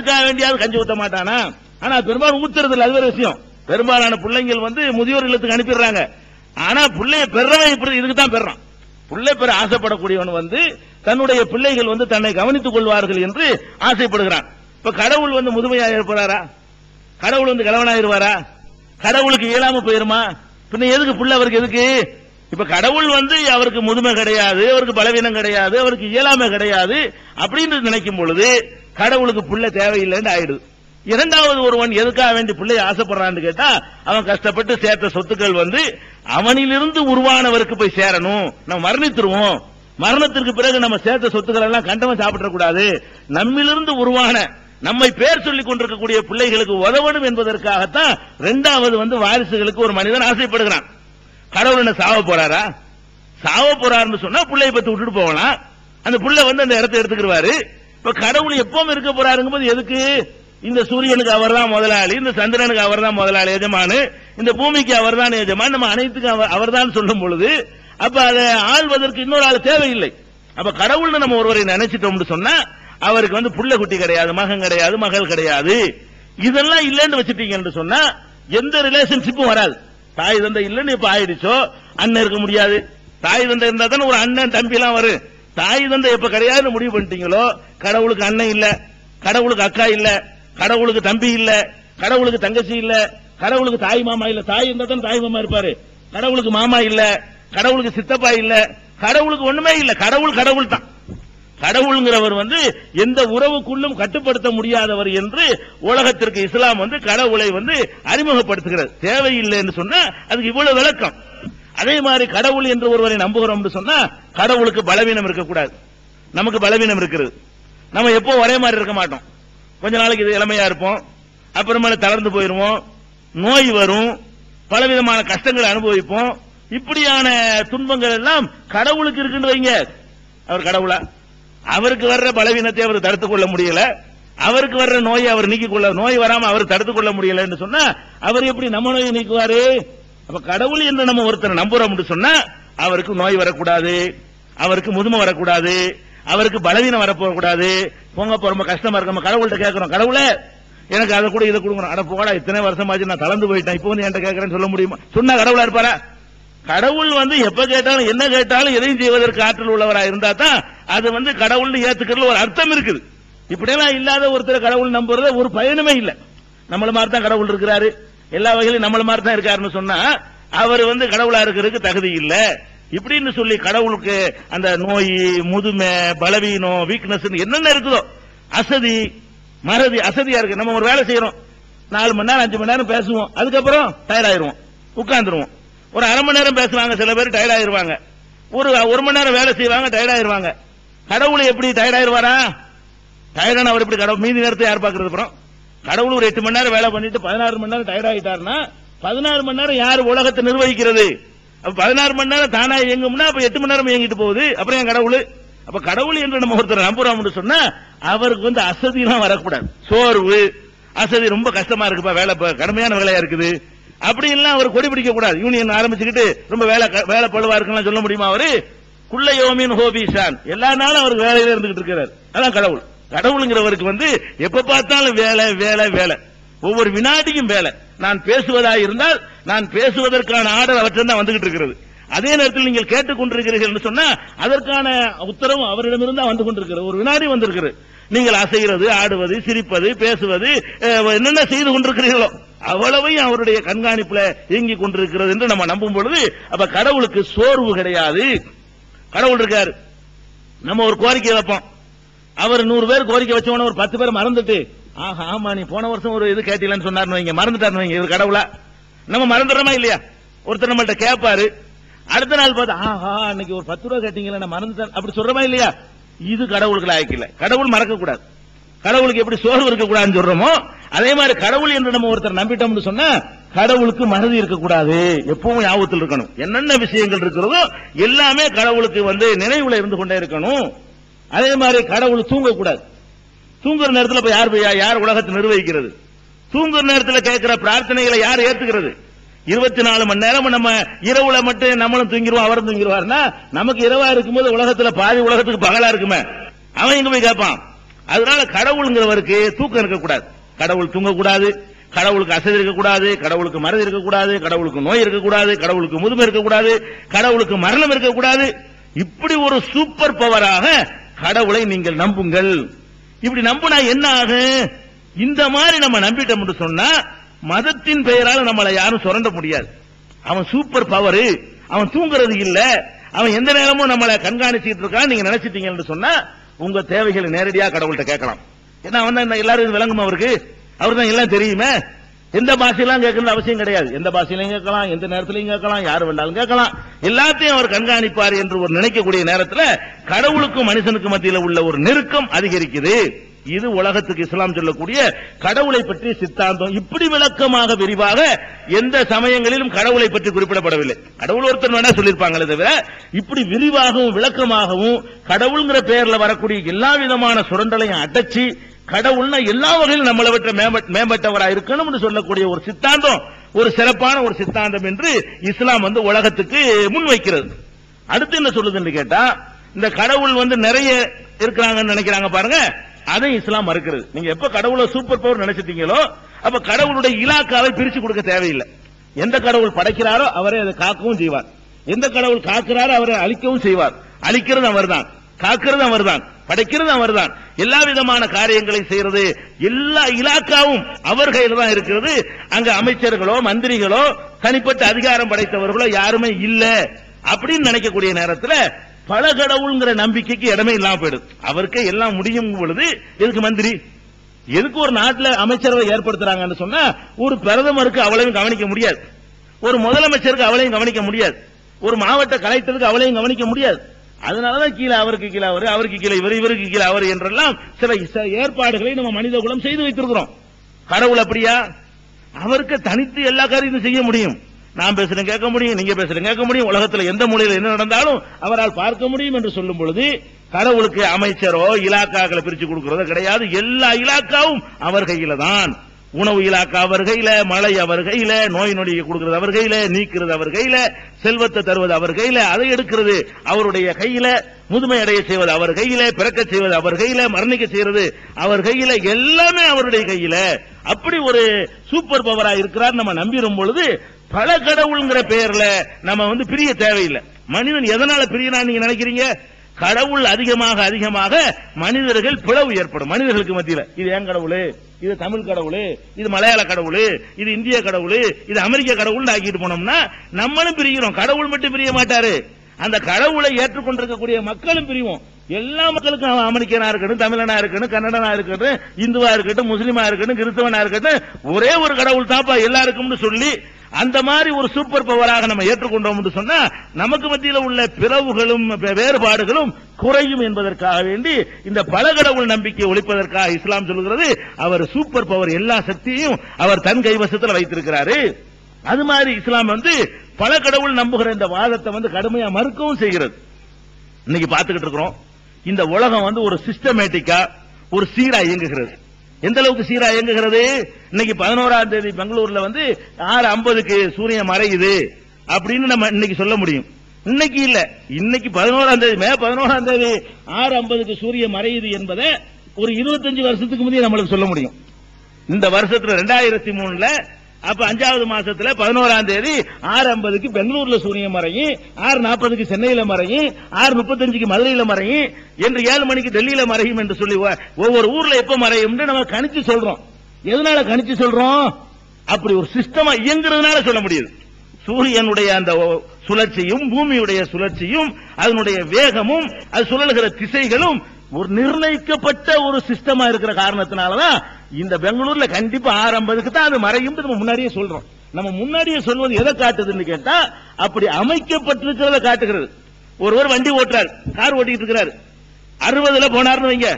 அதுக்காக வேண்டியாவது கஞ்சி ஊத்த மாட்டானா? ஆனா பெரும்பாலும் ஊத்துறது இல்ல அது வேற விஷயம். பெரும்பாலான பிள்ளைங்கள் வந்து முதியோர் இல்லத்துக்கு அனுப்பிடுறாங்க. ஆனா பிள்ளைய பெறவன் இப்படி இதுக்கு தான் பெறான். பிள்ளை பெற ஆசைப்படக்கூடியவன் வந்து தன்னுடைய பிள்ளைகள் வந்து தன்னை கவனித்துக் கொள்வார்கள் என்று ஆசைப்படுகிறான். இப்ப கடவுள் வந்து முதுமையாக இருப்பாரா கடவுள் வந்து கலவனாயிருவாரா கடவுளுக்கு இயலாம போயிருமா? பின்ன எதுக்கு புள்ள அவருக்கு எதுக்கு? இப்ப கடவுள் வந்து அவருக்கு முதுமை கிடையாது அவருக்கு பலவீனம் கிடையாது அவருக்கு இயலாமை கிடையாது அப்படின்னு நினைக்கும் பொழுது கடவுளுக்கு பிள்ளை தேவையில்லைன்னு ஆயிடுது. இரண்டாவது ஒருவன் எதுக்காக வேண்டி பிள்ளைய ஆசைப்படுறான்னு கேட்டா அவன் கஷ்டப்பட்டு சேர்த்த சொத்துக்கள் வந்து அவனிலிருந்து உருவானவருக்கு போய் சேரணும். நம்ம மரணித்துருவோம். மரணத்திற்கு பிறகு நம்ம சேர்த்த சொத்துக்கள் எல்லாம் கண்டவன் சாப்பிடக்கூடாது நம்மிலிருந்து உருவான நம்மை பேர் சொல்லிக் கொண்டிருக்கக்கூடிய பிள்ளைகளுக்கு உதவணும் என்பதற்காகத்தான் இரண்டாவது வந்து வாரிசுகளுக்கு ஒரு மனிதன் ஆசைப்படுகிறான். கடவுள் என்ன சாவ போறாரா? சாவ போறாருன்னு சொன்னா பிள்ளைய பத்தி விட்டுட்டு போகலாம். அந்த புள்ள வந்து அந்த இடத்த எடுத்துக்கிடுவாரு. இப்ப கடவுள் எப்பவும் இருக்க போறாருங்க போது எதுக்கு? இந்த சூரியனுக்கு அவர் தான் முதலாளி இந்த சந்திரனுக்கு அவர் தான் முதலாளி எஜமானு. இந்த பூமிக்கு அவர் தான் எஜமான் நம்ம அனைத்துக்கும் அவர் அவர்தான் சொல்லும் பொழுது அப்ப அதை ஆள்வதற்கு இன்னொரு ஆள் தேவையில்லை. அப்ப கடவுள்னு நம்ம ஒருவரை நினைச்சிட்டோம்னு சொன்னா அவருக்கு வந்து புள்ள குட்டி கிடையாது மகன் கிடையாது மகள் கிடையாது. இதெல்லாம் இல்லைன்னு வச்சுட்டீங்கன்னு சொன்னா எந்த ரிலேஷன்ஷிப்பும் வராது. தாய் தந்தை இல்லைன்னு இப்ப ஆயிடுச்சோ? அண்ணன் இருக்க முடியாது. தாய் தந்தை இருந்தா தானே ஒரு அண்ணன் தம்பி எல்லாம் வரும். தாய் தந்தை எப்ப கிடையாதுன்னு முடிவு பண்ணிட்டீங்களோ கடவுளுக்கு அண்ணன் இல்ல கடவுளுக்கு அக்கா இல்ல கடவுளுக்கு தம்பி இல்ல கடவுளுக்கு தங்கச்சி இல்ல கடவுளுக்கு தாய் மாமா இல்ல தாய் இருந்தா தான் தாய் மாமா இருப்பாரு. கடவுளுக்கு மாமா இல்ல கடவுளுக்கு சித்தப்பா இல்ல கடவுளுக்கு ஒண்ணுமே இல்ல கடவுள் கடவுள் தான் கடவுள்ங்கிறவர் வந்து எந்த உறவுக்குள்ளும் கட்டுப்படுத்த முடியாதவர் என்று உலகத்திற்கு இஸ்லாம் வந்து கடவுளை வந்து அறிமுகப்படுத்துகிறது. தேவையில்லை என்று சொன்னா அதுக்கு இவ்வளவு விளக்கம். அதே மாதிரி கடவுள் என்று ஒருவரை நம்புகிறோம் சொன்னா கடவுளுக்கு பலவீனம் இருக்கக்கூடாது. நமக்கு பலவீனம் இருக்கிறது. நம்ம எப்போ ஒரே மாதிரி இருக்க மாட்டோம். கொஞ்ச நாளைக்கு இது இளமையா இருப்போம். அப்புறமேல தளர்ந்து போயிருவோம். நோய் வரும். பலவிதமான கஷ்டங்களை அனுபவிப்போம். இப்படியான துன்பங்கள் எல்லாம் கடவுளுக்கு இருக்குன்னு வைங்க. அவர் கடவுளா? அவருக்கு வர்ற பலவீனத்தை அவர் தடுத்துக் கொள்ள முடியல. அவருக்கு வர்ற நோயை அவர் நீக்கிக் கொள்ள நோய் வராம அவர் தடுத்துக் கொள்ள முடியலன்னு சொன்னா அவர் எப்படி நம்ம நோயை நீக்குவாரு? அப்ப கடவுள் என்று நம்ம ஒருத்தர் நம்புறோம்னு சொன்னா அவருக்கு நோய் வரக்கூடாது அவருக்கு முதுமை வரக்கூடாது அவருக்கு பலவீனம் வரப்போகக்கூடாது. போங்க போ ரொம்ப கஷ்டமா இருக்க. நம்ம கடவுள்கிட்ட கேட்கிறோம் கடவுளே எனக்கு அதை கூட இதை கொடுக்கணும் அட போடா இத்தனை வருஷமாச்சு நான் தளர்ந்து போயிட்டேன். இப்போ வந்து என்கிட்ட கேட்கறேன்னு சொல்ல முடியுமா? சொன்னா கடவுளா இருப்பாரா? கடவுள் வந்து எப்ப கேட்டாலும் என்ன கேட்டாலும் எதையும் செய்வதற்கு ஆற்றல் உள்ளவரா இருந்தா தான் அது வந்து கடவுள் ஏத்துக்கிறதுல ஒரு அர்த்தம் இருக்குது. இப்படியெல்லாம் இல்லாத ஒருத்தர் கடவுள் நம்புறது ஒரு பயனுமே இல்லை. நம்மள மாதிரி தான் கடவுள் இருக்கிறாரு. எல்லா வகையிலும் நம்மள மாதிரி தான் இருக்காருன்னு சொன்னா அவர் வந்து கடவுளா இருக்கிறதுக்கு தகுதி இல்ல. இப்படின்னு சொல்லி கடவுளுக்கு அந்த நோய் முதுமை பலவீனம் வீக்னஸ் என்னென்ன இருக்குதோ அசதி மறதி அசதியா இருக்கு. நம்ம ஒரு வேலை செய்யறோம். நாலு மணி நேரம் அஞ்சு மணி நேரம் பேசுவோம். அதுக்கப்புறம் டயர்ட் ஆயிருவோம். ஒரு அரை மணி நேரம் பேசுவாங்க சில பேர் டயர்ட் ஆயிருவாங்க. ஒரு ஒரு மணி நேரம் வேலை செய்வாங்க டயர்ட் ஆயிருவாங்க. கடவுள் எப்படி டயர்ட் ஆயிருவாரா? டயர்டான அவர் எப்படி கடவுள்? மீதி நேரத்தை யார் பாக்குறது அப்புறம்? கடவுள் ஒரு எட்டு மணி நேரம் வேலை பண்ணிட்டு பதினாறு மணி நேரம் டயர்ட் ஆயிட்டாருன்னா பதினாறு மணி நேரம் யார் உலகத்தை நிர்வகிக்கிறது? அப்ப பதினாறு மணி நேரம் தானா இயங்கும்னா அப்ப எட்டு மணி நேரம் இயங்கிட்டு போகுது. அப்புறம் என் கடவுள்? அப்ப கடவுள் என்று நம்ம ஒருத்தர் நம்புறோம்னு சொன்னா அவருக்கு வந்து அசதிலாம் வரக்கூடாது. சோர்வு அசதி ரொம்ப கஷ்டமா இருக்குப்பா வேலை கடுமையான வேலையா இருக்குது. அப்படி எல்லாம் அவர் கொடி பிடிக்க கூடாது. யூனியன் ஆரம்பிச்சுக்கிட்டு ரொம்ப வேலை க- வேலை பழுவா இருக்குன்னு சொல்ல முடியுமா அவரு? குள்ள யோமின் ஹோபிஷான். எல்லா நாளும் அவருக்கு வேலையில இருந்துகிட்டு இருக்கிறார். அதான் கடவுள். கடவுளுங்கிறவருக்கு வந்து எப்ப பார்த்தாலும் வேலை வேலை வேலை. ஒவ்வொரு வினாடியும் வேலை. நான் பேசுவதா இருந்தால் நான் பேசுவதற்கான ஆர்டர் அவற்றிடம் தான் வந்துகிட்டு இருக்கிறது. அதே நேரத்தில் நீங்கள் கேட்டுக்கொண்டிருக்கிறீர்கள் என்று சொன்னா அதற்கான உத்தரவும் அவரிடமிருந்து வந்து கொண்டிருக்கிறது. ஒரு வினாடி வந்திருக்கிறது. நீங்கள் அசைகிறது ஆடுவது சிரிப்பது பேசுவது என்னென்ன செய்து கொண்டிருக்கிறீர்களோ அவ்வளவையும் அவருடைய கண்காணிப்புல இயங்கிக் கொண்டிருக்கிறது என்று நம்ம நம்பும் பொழுது அப்ப கடவுளுக்கு சோர்வு கிடையாது. கடவுள் இருக்காரு. நம்ம ஒரு கோரிக்கை வைப்போம். அவர் நூறு பேர் கோரிக்கை வச்சவன ஒரு பத்து பேர் மறந்துட்டு ஆஹா ஆமா நீ போன வருஷம் ஒரு இது கேட்டீங்கன்னு சொன்னார்னு வைங்க மறந்துட்டாருன்னு வைங்க இவர் கடவுளா? நம்ம மறந்துடுறோமா இல்லையா? ஒருத்தர் நம்மள்ட்ட கேட்பாரு அடுத்த நாள் பார்த்தா ஆஹா அன்னைக்கு ஒரு பத்து ரூபா கேட்டீங்களா நான் மறந்துட்டேன். அப்படி சொல்றமா இல்லையா? இது கடவுளுக்கு லாய்க்கு கடவுள் மறக்க கூடாது கடவுளுக்கு எப்படி சோர்வு இருக்க கூடாதுன்னு சொல்றோமோ அதே மாதிரி கடவுள் என்று நம்ம ஒருத்தர் நம்பிட்டோம்னு சொன்னா கடவுளுக்கு மறதி இருக்கக்கூடாது. எப்பவும் ஞாபகத்தில் இருக்கணும். என்னென்ன விஷயங்கள் இருக்கிறதோ எல்லாமே கடவுளுக்கு வந்து நினைவுல இருந்து கொண்டே இருக்கணும். அதே மாதிரி கடவுள் தூங்கக்கூடாது. தூங்குற நேரத்தில் இப்ப யார் போய் யார் உலகத்தை நிர்வகிக்கிறது? தூங்குற நேரத்தில் கேட்கிற பிரார்த்தனைகளை யார் ஏத்துக்கிறது? இருபத்தி நாலு மணி நேரம் நம்ம இரவுல மட்டும் நம்மளும் தூங்கிடுவோம் அவரும் தூங்கிடுவார்னா நமக்கு இரவா இருக்கும்போது உலகத்துல பாதி உலகத்துக்கு பகலா இருக்குமே. அவன் இங்க போய் கேட்பான்? அதனால கடவுளுங்கிறவருக்கு தூக்கம் இருக்கக்கூடாது. கடவுள் தூங்கக்கூடாது கடவுளுக்கு அசதி இருக்கக்கூடாது கடவுளுக்கு மறதி இருக்கக்கூடாது கடவுளுக்கு நோய் இருக்கக்கூடாது கடவுளுக்கு முதுமை இருக்கக்கூடாது கடவுளுக்கு மரணம் இருக்கக்கூடாது. இப்படி ஒரு சூப்பர் பவராக கடவுளை நீங்கள் நம்புங்கள். இப்படி நம்பினா என்ன ஆகும் இந்த மாதிரி நம்ம நம்பிட்டோம்னு சொன்னா மதத்தின் பெயரால் நம்மளை யாரும் சுரண்ட முடியாது. அவன் சூப்பர் பவர் அவன் தூங்குறது இல்ல. அவன் எந்த நேரமும் நம்மளை கண்காணிச்சுட்டு இருக்கான். நீங்க நினைச்சிட்டீங்கன்னு சொன்னா உங்க தேவைகளை நேரடியா கடவுள்கிட்ட கேட்கலாம். ஏன்னா அவன் தான் எல்லாரும் விளங்கும் விளங்குமா அவருக்கு. அவரு தான் எல்லாம் தெரியுமே. எந்த பாஷையெல்லாம் கேட்கணும் அவசியம் கிடையாது. எந்த பாஷையிலையும் கேட்கலாம் எந்த நேரத்திலையும் கேட்கலாம் யார் வேண்டாலும் கேட்கலாம். எல்லாத்தையும் அவர் கண்காணிப்பார் என்று ஒரு நினைக்கக்கூடிய நேரத்தில் கடவுளுக்கும் மனுஷனுக்கு மத்தியில் உள்ள ஒரு நெருக்கம் அதிகரிக்குது. இது உலகத்துக்கு இஸ்லாம் சொல்லக்கூடிய கடவுளை பற்றிய சித்தாந்தம். இப்படி விளக்கமாக விரிவாக எந்த சமயங்களிலும் கடவுளை பற்றி குறிப்பிடப்படவில்லை. கடவுள் ஒருத்தர் வேணா சொல்லியிருப்பாங்களே தவிர இப்படி விரிவாகவும் விளக்கமாகவும் கடவுள்ங்கிற பெயர்ல வரக்கூடிய எல்லா விதமான சுரண்டலையும் அடைச்சி கடவுள்னா எல்லா வகையிலும் நம்மளை விட்டு மேம்பட்டவராக இருக்கணும் இருக்கணும்னு சொல்லக்கூடிய ஒரு சித்தாந்தம் ஒரு சிறப்பான ஒரு சித்தாந்தம் என்று இஸ்லாம் வந்து உலகத்துக்கு முன்வைக்கிறது. அடுத்து என்ன சொல்லுதுன்னு கேட்டா இந்த கடவுள் வந்து நிறைய இருக்கிறாங்கன்னு நினைக்கிறாங்க பாருங்க. அதை இஸ்லாம் மறுக்கிறது. நீங்க எப்ப கடவுளை சூப்பர் பவர் நினைச்சிட்டீங்களோ அப்ப கடவுளுடைய இலாக்காவை பிரிச்சு கொடுக்க தேவையில்லை. எந்த கடவுள் படைக்கிறாரோ அவரே அதை காக்கவும் செய்வார். எந்த கடவுள் காக்கிறாரோ அவரை அழிக்கவும் செய்வார். அழிக்கிறது அவர்தான். காக்கிறது அவர்தான். படைக்கிறது அவர்தான். எல்லா விதமான காரியங்களை செய்யறது எல்லா இலாக்காவும் அவர் தான் இருக்கிறது. அங்க அமைச்சர்களோ மந்திரிகளோ தனிப்பட்ட அதிகாரம் படைத்தவர்களோ யாருமே இல்ல அப்படின்னு நினைக்கக்கூடிய நேரத்தில் பல கடவுள்ங்கிற நம்பிக்கைக்கு இடமே இல்லாம போயிடுது. அவருக்கே எல்லாம் முடியும் பொழுது எதுக்கு மந்திரி? எதுக்கு ஒரு நாட்டில் அமைச்சரவை ஏற்படுத்துறாங்கன்னு சொன்னா ஒரு பிரதமருக்கு அவளையும் கவனிக்க முடியாது. ஒரு முதலமைச்சருக்கு அவளையும் கவனிக்க முடியாது. ஒரு மாவட்ட கலெக்டருக்கு அவளையும் கவனிக்க முடியாது. அதனாலதான் கீழே அவருக்கு கீழே அவர் அவருக்கு கீழே இவர் இவருக்கு கீழே அவர் என்றெல்லாம் சில சில ஏற்பாடுகளை நம்ம மனித குலம் செய்து வைத்திருக்கிறோம். கடவுள் அப்படியா? அவருக்கு தனித்து எல்லா காரியத்தையும் செய்ய முடியும். நான் பேசுறேன் கேட்க முடியும் நீங்க பேசுறேன் கேட்க முடியும். உலகத்துல எந்த மொழியில் என்ன நடந்தாலும் அவரால் பார்க்க முடியும் என்று சொல்லும் பொழுது கடவுளுக்கு அமைச்சரோ இலாக்காக்களை பிரிச்சு கொடுக்கறதோ கிடையாது. எல்லா இலாக்காவும் அவர் கையில தான். உணவு இலாக்கா அவர் கையில மழை அவர் கையில நோய் நொடியை கொடுக்கிறது அவர் கையில நீக்கிறது அவர் கையில செல்வத்தை தருவது அவர் கையில அதை எடுக்கிறது அவருடைய கையில முதுமை அடைய செய்வது அவர் கையில பிறக்க செய்வது அவர் கையில மரணிக்க செய்யறது அவர் கையில எல்லாமே அவருடைய கையில. அப்படி ஒரு சூப்பர் பவரா இருக்கிறார் நம்ம நம்பிடும் பொழுது பல கடவுள்ங்கிற பெயர்ல நம்ம வந்து பிரிய தேவையில்லை. மனிதன் எதனால பிரியனா நீங்க நினைக்கிறீங்க? கடவுள் அதிகமாக அதிகமாக மனிதர்கள் பிளவு ஏற்படும். மனிதர்களுக்கு மத்தியில. இது ஏன் கடவுள்? இது தமிழ் கடவுள்? இது மலையாள கடவுள்? இது இந்திய கடவுள்? இது அமெரிக்க கடவுள் ஆக்கிட்டு போனோம்னா நம்மளும் பிரிக்கிறோம் கடவுள் மட்டும் பிரிய மாட்டாரு. அந்த கடவுளை ஏற்றுக்கொண்டிருக்கக்கூடிய மக்களும் பிரிவோம். எல்லா மக்களுக்கும் அவன் அமெரிக்கனா இருக்கட்டும் தமிழனா இருக்கட்டும் கன்னடனா இருக்கட்டும் இந்துவா இருக்கட்டும் முஸ்லீமா இருக்கட்டும் கிறிஸ்தவனா இருக்கட்டும் ஒரே ஒரு கடவுள் தாப்பா எல்லாருக்கும்னு சொல்லி அந்த மாதிரி ஒரு சூப்பர் பவராக நம்ம ஏற்றுக்கொண்டோம் என்று சொன்னா நமக்கு மத்தியில் உள்ள பிளவுகளும் வே- வேறுபாடுகளும் குறையும் என்பதற்காக வேண்டி இந்த பல கடவுள் நம்பிக்கை ஒழிப்பதற்காக இஸ்லாம் சொல்கிறது அவர் சூப்பர் பவர் எல்லா சக்தியையும் அவர் தன் கைவசத்தில் வைத்திருக்கிறாரு. அது மாதிரி இஸ்லாம் வந்து பல கடவுள் நம்புகிற இந்த வாதத்தை வந்து கடுமையா மறுக்கவும் செய்கிறது. இன்னைக்கு பார்த்துக்கிட்டு இருக்கிறோம். இந்த உலகம் வந்து ஒரு சிஸ்டமேட்டிக்கா ஒரு சீரா இயங்குகிறது. எந்த அளவுக்கு சீரா இயங்குகிறது? இன்னைக்கு பதினோராம் தேதி பெங்களூர்ல வந்து ஆறு ஐம்பதுக்கு சூரியன் மறையுது அப்படின்னு நம்ம இன்னைக்கு சொல்ல முடியும். இன்னைக்கு இல்ல. இன்னைக்கு பதினோராம் தேதி மே பதினோராம் தேதி ஆறு ஐம்பதுக்கு சூரியன் மறையுது என்பதை ஒரு இருபத்தஞ்சு வருஷத்துக்கு முந்தைய நம்மளுக்கு சொல்ல முடியும். இந்த வருஷத்துல ரெண்டாயிரத்தி மூணுல அப்ப அஞ்சாவது மாசத்துல பதினோராம் தேதி ஆறு ஐம்பதுக்கு பெங்களூர்ல சூரியன் மறையும் ஆறு நாற்பதுக்கு சென்னையில மறையும் ஆறு முப்பத்தஞ்சுக்கு மதுரையில மறையும் என்று ஏழு மணிக்கு டெல்லியில மறையும் என்று சொல்லி ஒவ்வொரு ஊர்ல எப்ப மறையும் நம்ம கணிச்சு சொல்றோம். எதனால கணிச்சு சொல்றோம்? அப்படி ஒரு சிஸ்டமா இயங்குறதுனால சொல்ல முடியுது. சூரியனுடைய அந்த சுழற்சியும் பூமியுடைய சுழற்சியும் அதனுடைய வேகமும் அது சுழல்கிற திசைகளும் ஒரு நிர்ணயிக்கப்பட்ட ஒரு சிஸ்டமா இருக்கிற காரணத்தினாலதான் இந்த பெங்களூர்ல கண்டிப்பா ஆறு ஐம்பதுக்கு தான் அது மறையும் நம்ம முன்னாடியே சொல்றோம். நம்ம முன்னாடியே சொல்வது எதை காட்டுதுன்னு கேட்டா அப்படி அமைக்கப்பட்டிருக்கிறத காட்டுகிறது. ஒருவர் வண்டி ஓட்டுறாரு கார் ஓட்டிட்டு இருக்கிறாரு. அறுபதுல போனார்னு வைங்க.